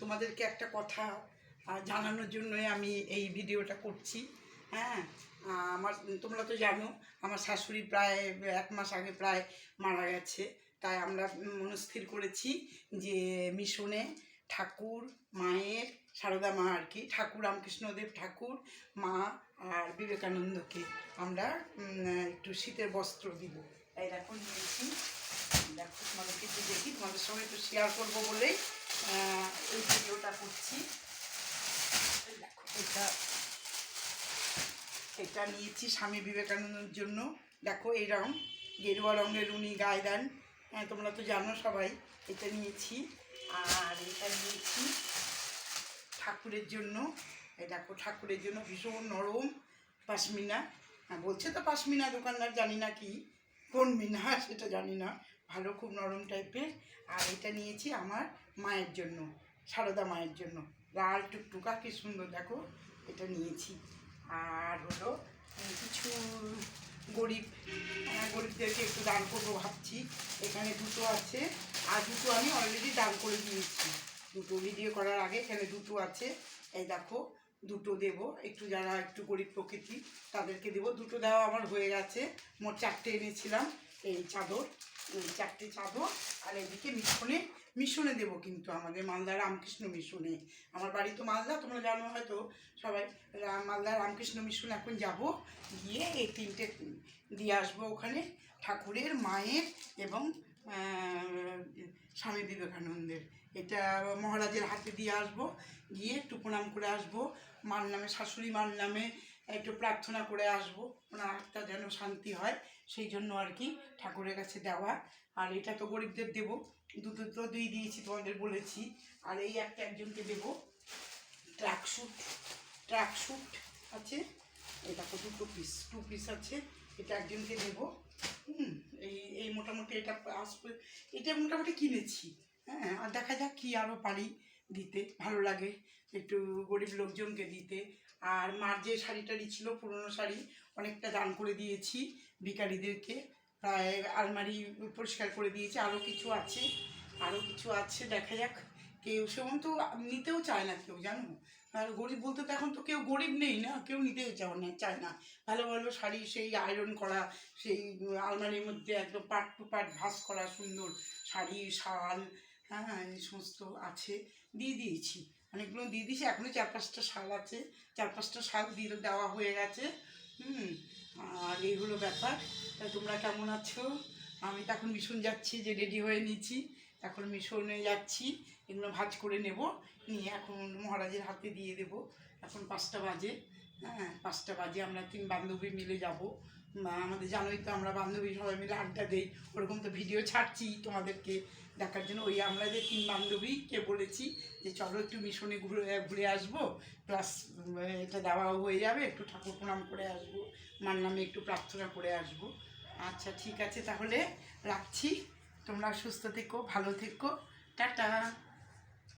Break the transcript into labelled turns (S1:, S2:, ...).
S1: তোমাদেরকে একটা কথা জানানোর জন্যই আমি এই ভিডিওটা করছি। হ্যাঁ আমার, তোমরা তো জানো, আমার শাশুড়ি প্রায় এক মাস আগে প্রায় মারা গেছে। তাই আমরা মনস্থির করেছি যে মিশনে ঠাকুর, মায়ের, সারদা মা আর কি, ঠাকুর, রামকৃষ্ণদেব ঠাকুর, মা আর বিবেকানন্দকে আমরা একটু শীতের বস্ত্র দিব। এই দেখো, নিয়েছি। দেখো, তোমাদেরকে একটু দেখি, তোমাদের সঙ্গে একটু শেয়ার করব বলেই এই ভিডিওটা করছি। দেখো, এটা এটা নিয়েছি স্বামী বিবেকানন্দের জন্য। দেখো এই রং গেরুয়া রঙের উনি গায়ে দেন। হ্যাঁ তোমরা তো জানো সবাই, এটা নিয়েছি। আর এটা নিয়েছি ঠাকুরের জন্য। এই দেখো, ঠাকুরের জন্য ভীষণ নরম পাশমিনা। হ্যাঁ বলছে তো পাশমিনা দোকানদার, জানি না কি। কোন মিনা, সেটা জানি না। ভালো, খুব নরম টাইপের। আর এটা নিয়েছি আমার মায়ের জন্য, সারদা মায়ের জন্য। লাল টুকটুকা, কি সুন্দর, দেখো, এটা নিয়েছি। আর হলো কিছু গরিব গরিবদেরকে একটু দান করব ভাবছি। এখানে দুটো আছে, আর দুটো আমি অলরেডি দান করে দিয়েছি। দুটো ভিডিও করার আগে এখানে দুটো আছে। এই দেখো দুটো দেব। একটু যারা একটু গরিব প্রকৃতি, তাদেরকে দেবো। দুটো দেওয়া আমার হয়ে গেছে। মোট চারটে এনেছিলাম এই চাদর, এই চারটে চাদর। আর এদিকে মিশনে মিশনে দেবো কিন্তু আমাদের মালদা রামকৃষ্ণ মিশনে। আমার বাড়ি তো মালদা, তোমরা জানো হয়তো সবাই। মালদা রামকৃষ্ণ মিশন এখন যাব। গিয়ে এই তিনটে, দিয়ে আসব ওখানে ঠাকুরের, মায়ের এবং স্বামী বিবেকানন্দের। এটা মহারাজের হাতে দিয়ে আসব, গিয়ে একটু প্রণাম করে আসব। মার নামে, শাশুড়ি মার নামে একটু প্রার্থনা করে আসব, ওনার আত্মা যেন শান্তি হয়, সেই জন্য আর কি ঠাকুরের কাছে দেওয়া। আর এটা তো গরিবদের দেবো, দুটো তো দুই দিয়েছি তোমাদের বলেছি। আর এই একটা একজনকে দেবো ট্র্যাকস্যুট ট্র্যাকস্যুট আছে। এটা তো দুটো পিস টু পিস আছে, এটা একজনকে দেবো। মোটামুটি এটা আসবে, এটা মোটামুটি কিনেছি। হ্যাঁ আর দেখা যাক কী আরও পারি দিতে, ভালো লাগে একটু গরিব লোকজনকে দিতে। আর মার যে শাড়ি টাড়ি ছিল, পুরনো শাড়ি, অনেকটা দান করে দিয়েছি ভিকারিদেরকে প্রায় আলমারি পরিষ্কার করে দিয়েছি আরও কিছু আছে আরও কিছু আছে, দেখা যাক। কেউ সেমন তো নিতেও চায় না কেউ, জানো? আর গরিব বলতে তো এখন তো কেউ গরিব নেই না, কেউ নিতেও চাও না, চায় না। ভালো ভালো শাড়ি, সেই আয়রন করা, সেই আলমারির মধ্যে একদম পাট টু পাট ভাস করা সুন্দর শাড়ি, শাল হ্যাঁ এই সমস্ত আছে, দিয়ে দিয়েছি। অনেকগুলো দিয়ে দিয়েছি এখনও চার পাঁচটা শাল আছে, চার পাঁচটা শাল দিয়ে দেওয়া হয়ে গেছে, হুম। আর এই হলো ব্যাপার। তা তোমরা কেমন আছো? আমি তো এখন মিশন যাচ্ছি যে রেডি হয়ে নিচ্ছি। এখন মিশনে যাচ্ছি, এগুলো ভাজ করে নেব, নিয়ে এখন মহারাজের হাতে দিয়ে দেব। এখন পাঁচটা বাজে হ্যাঁ পাঁচটা বাজে, আমরা তিন বান্ধবী মিলে যাব। আমাদের জানোই তো আমরা বান্ধবী সবাই মিলে আড্ডা দেই, ওরকম তো ভিডিও ছাড়ছি তোমাদেরকে দেখার জন্য। ওই আমরা যে তিন বান্ধবীকে বলেছি যে চলো একটু মিশনে ঘুরে ঘুরে আসব প্লাস এটা দেওয়াও হয়ে যাবে, একটু ঠাকুর প্রণাম করে আসব, মার নামে একটু প্রার্থনা করে আসব। আচ্ছা ঠিক আছে, তাহলে রাখছি। তোমরা সুস্থ থেকো ভালো থেকো। টাটা।